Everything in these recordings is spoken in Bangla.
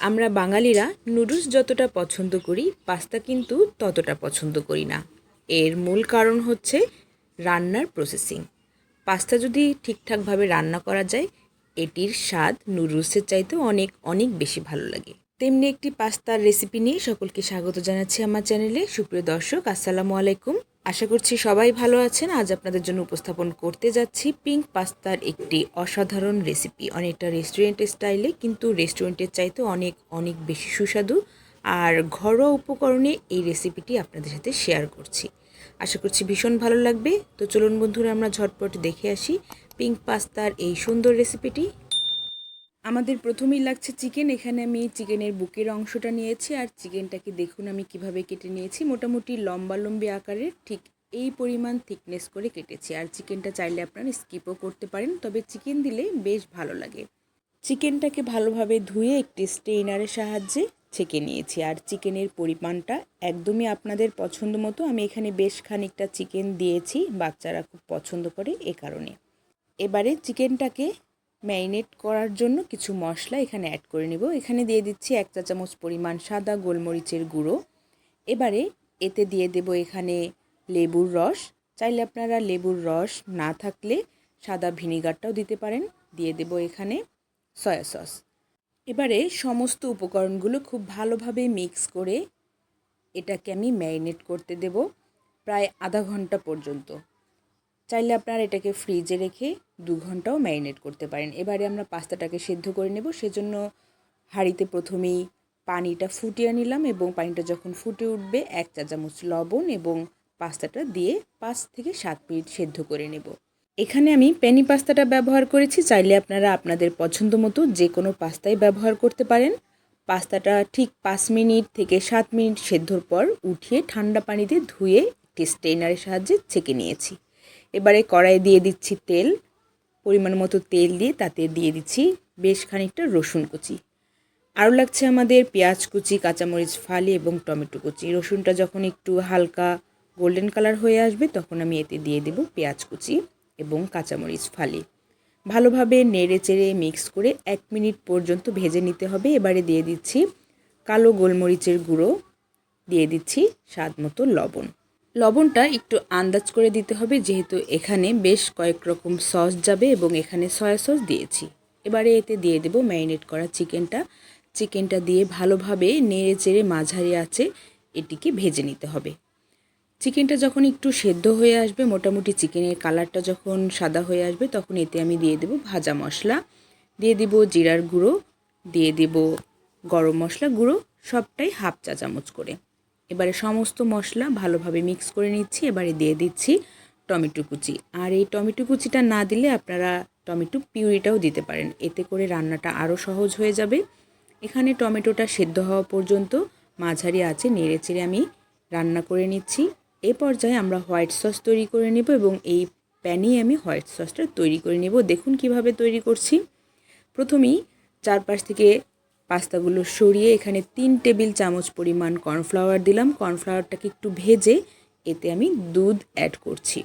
আমরা বাঙালিরা নুডলস যতটা পছন্দ করি, পাস্তা কিন্তু ততটা পছন্দ করি না। এর মূল কারণ হচ্ছে রান্নার প্রসেসিং পাস্তা যদি ঠিকঠাকভাবে রান্না করা যায়, এটির স্বাদ নুডলসের চাইতে অনেক অনেক বেশি ভালো লাগে। তেমনি একটি পাস্তার রেসিপি নিয়ে সকলকে স্বাগত জানাচ্ছি আমার চ্যানেলে সুপ্রিয় দর্শক, আসসালামু আলাইকুম। আশা করছি সবাই ভালো আছেন। আজ আপনাদের জন্য উপস্থাপন করতে যাচ্ছি পিঙ্ক পাস্তার একটি অসাধারণ রেসিপি। অনেকটা রেস্টুরেন্ট স্টাইলে কিন্তু রেস্টুরেন্টের চাইতে অনেক অনেক বেশি সুস্বাদু। আর ঘরোয়া উপকরণে এই রেসিপিটি আপনাদের সাথে শেয়ার করছি। আশা করছি ভীষণ ভালো লাগবে। তো চলুন বন্ধুরা, আমরা ঝটপট দেখে আসি পিঙ্ক পাস্তার এই সুন্দর রেসিপিটি আমাদের প্রথমেই লাগছে চিকেন, এখানে আমি চিকেনের বুকের অংশটা নিয়েছি আর চিকেনটাকে দেখুন আমি কীভাবে কেটে নিয়েছি। মোটামুটি লম্বা লম্বি আকারের ঠিক এই পরিমাণ থিকনেস করে কেটেছি আর চিকেনটা চাইলে আপনারা স্কিপও করতে পারেন, তবে চিকেন দিলে বেশ ভালো লাগে। চিকেনটাকে ভালোভাবে ধুয়ে একটি স্টেইনারের সাহায্যে ছেঁকে নিয়েছি আর চিকেনের পরিমাণটা একদমই আপনাদের পছন্দ মতো। আমি এখানে বেশ খানিকটা চিকেন দিয়েছি, বাচ্চারা খুব পছন্দ করে এ কারণে। এবারে চিকেনটাকে ম্যারিনেট করার জন্য কিছু মশলা এখানে অ্যাড করে নেব। এখানে দিয়ে দিচ্ছি এক চা চামচ পরিমাণ সাদা গোলমরিচের গুঁড়ো। এবারে এতে দিয়ে দেব এখানে লেবুর রস। চাইলে আপনারা লেবুর রস না থাকলে সাদা ভিনিগারটাও দিতে পারেন। দিয়ে দেব এখানে সয়া সস এবারে সমস্ত উপকরণগুলো খুব ভালোভাবে মিক্স করে এটাকে আমি ম্যারিনেট করতে দেব প্রায় আধা ঘণ্টা পর্যন্ত। চাইলে আপনারা এটাকে ফ্রিজে রেখে দু ঘন্টাও ম্যারিনেট করতে পারেন। এবারে আমরা পাস্তাটাকে সেদ্ধ করে নেব। সেজন্য হাঁড়িতে প্রথমেই পানিটা ফুটিয়ে নিলাম এবং পানিটা যখন ফুটে উঠবে, এক চা চামচ লবণ এবং পাস্তাটা দিয়ে পাঁচ থেকে সাত মিনিট সেদ্ধ করে নেব। এখানে আমি প্যানি পাস্তাটা ব্যবহার করেছি। চাইলে আপনারা আপনাদের পছন্দ মতো যে কোনো পাস্তাই ব্যবহার করতে পারেন। পাস্তাটা ঠিক পাঁচ মিনিট থেকে সাত মিনিট সেদ্ধর পর উঠিয়ে ঠান্ডা পানিতে ধুয়ে একটি স্টেনারের সাহায্যে ছেঁকে নিয়েছি। এবারে কড়াই দিয়ে দিচ্ছি তেল, পরিমাণ মতো তেল দিয়ে তাতে দিয়ে দিচ্ছি বেশ খানিকটা রসুন কুচি। আরও লাগছে আমাদের পেঁয়াজ কুচি, কাঁচামরিচ ফালি এবং টমেটো কুচি। রসুনটা যখন একটু হালকা গোল্ডেন কালার হয়ে আসবে তখন আমি এতে দিয়ে দেব পেঁয়াজ কুচি এবং কাঁচামরিচ ফালি। ভালোভাবে নেড়ে চেড়ে মিক্স করে এক মিনিট পর্যন্ত ভেজে নিতে হবে। এবারে দিয়ে দিচ্ছি কালো গোলমরিচের গুঁড়ো, দিয়ে দিচ্ছি স্বাদ মতো লবণ। লবণটা একটু আন্দাজ করে দিতে হবে, যেহেতু এখানে বেশ কয়েক রকম সস যাবে এবং এখানে সয়া সস দিয়েছি। এবারে এতে দিয়ে দেব ম্যারিনেট করা চিকেনটা। চিকেনটা দিয়ে ভালোভাবে নেড়ে চেড়ে মাঝারি আছে এটিকে ভেজে নিতে হবে। চিকেনটা যখন একটু সেদ্ধ হয়ে আসবে, মোটামুটি চিকেনের কালারটা যখন সাদা হয়ে আসবে, তখন এতে আমি দিয়ে দেব ভাজা মশলা। দিয়ে দেব জিরার গুঁড়ো, দিয়ে দেব গরম মশলা গুঁড়ো, সবটাই হাফ চা চামচ করে। এবারে সমস্ত মশলা ভালোভাবে মিক্স করে নিচ্ছি, এবারে দিয়ে দিচ্ছি টমেটো কুচি। আর এই টমেটো কুচিটা না দিলে আপনারা টমেটো পিউরিটাও দিতে পারেন। এতে করে রান্নাটা আরও সহজ হয়ে যাবে। এখানে টমেটোটা সেদ্ধ হওয়া পর্যন্ত মাঝারি আছে, নেড়ে চেড়ে আমি রান্না করে নিচ্ছি। এ পর্যায়ে আমরা হোয়াইট সস তৈরি করে নেব এবং এই প্যানেই আমি হোয়াইট সসটা তৈরি করে নেব। দেখুন কীভাবে তৈরি করছি। প্রথমেই চারপাশ থেকে পাস্তাগুলো সরিয়ে এখানে তিন টেবিল চামচ পরিমাণ কর্নফ্লাওয়ার দিলাম। কর্নফ্লাওয়ারটাকে একটু ভেজে এতে আমি দুধ অ্যাড করছি।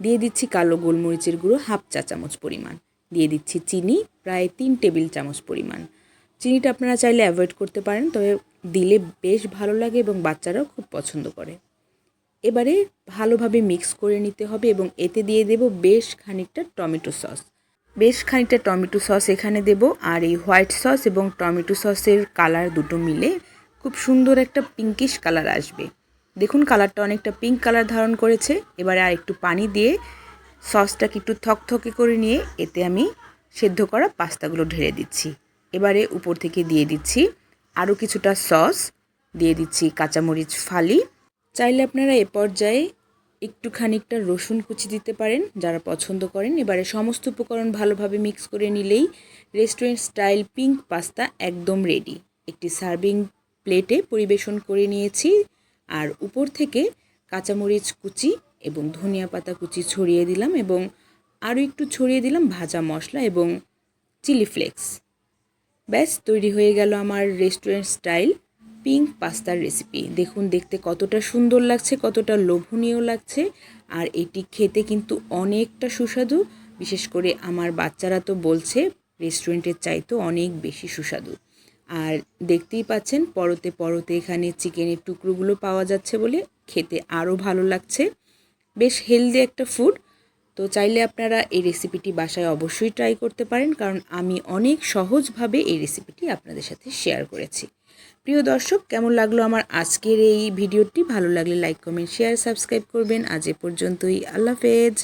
দিয়ে দিচ্ছি কালো গোলমরিচের গুঁড়ো হাফ চা চামচ পরিমাণ। দিয়ে দিচ্ছি চিনি, প্রায় তিন টেবিল চামচ পরিমাণ। চিনিটা আপনারা চাইলে অ্যাভয়েড করতে পারেন, তবে দিলে বেশ ভালো লাগে এবং বাচ্চারাও খুব পছন্দ করে। এবারে ভালোভাবে মিক্স করে নিতে হবে এবং এতে দিয়ে দেব বেশ খানিকটা টমেটো সস। বেশ খানিকটা টমেটো সস এখানে দেব। আর এই হোয়াইট সস এবং টমেটো সসের কালার দুটো মিলে খুব সুন্দর একটা পিঙ্কিশ কালার আসবে। দেখুন, কালারটা অনেকটা পিঙ্ক কালার ধারণ করেছে। এবারে আর একটু পানি দিয়ে সসটাকে একটু থকথকে করে নিয়ে এতে আমি সেদ্ধ করা পাস্তাগুলো ঢেলে দিচ্ছি। এবারে উপর থেকে দিয়ে দিচ্ছি আরও কিছুটা সস। দিয়ে দিচ্ছি কাঁচামরিচ ফালি। চাইলে আপনারা এ পর্যায়ে একটু খানিকটা রসুন কুচি দিতে পারেন, যারা পছন্দ করেন। এবারে সমস্ত উপকরণ ভালোভাবে মিক্স করে নিলেই রেস্টুরেন্ট স্টাইল পিঙ্ক পাস্তা একদম রেডি একটি সার্ভিং প্লেটে পরিবেশন করে নিয়েছি। আর উপর থেকে কাঁচামরিচ কুচি এবং ধনিয়া পাতা কুচি ছড়িয়ে দিলাম এবং আরও একটু ছড়িয়ে দিলাম ভাজা মশলা এবং চিলি ফ্লেক্স ব্যাস, তৈরি হয়ে গেল আমার রেস্টুরেন্ট স্টাইল পিঙ্ক পাস্তার রেসিপি দেখুন, দেখতে কতটা সুন্দর লাগছে, কতটা লোভনীয় লাগছে। আর এটি খেতে কিন্তু অনেকটা সুস্বাদু। বিশেষ করে আমার বাচ্চারা তো বলছে রেস্টুরেন্টের চাইতেও অনেক বেশি সুস্বাদু। আর দেখতেই পাচ্ছেন, পরতে পরতে এখানে চিকেনের টুকরোগুলো পাওয়া যাচ্ছে বলে খেতে আরও ভালো লাগছে। বেশ হেলদি একটা ফুড তো চাইলে আপনারা এই রেসিপিটি বাসায় অবশ্যই ট্রাই করতে পারেন, কারণ আমি অনেক সহজভাবে এই রেসিপিটি আপনাদের সাথে শেয়ার করেছি। প্রিয় দর্শক, কেমন লাগল আমার আজকের এই ভিডিওটি ভালো লাগলে লাইক কমেন্ট শেয়ার সাবস্ক্রাইব করবেন। আজ এ পর্যন্তই। আল্লাহ হাফেজ।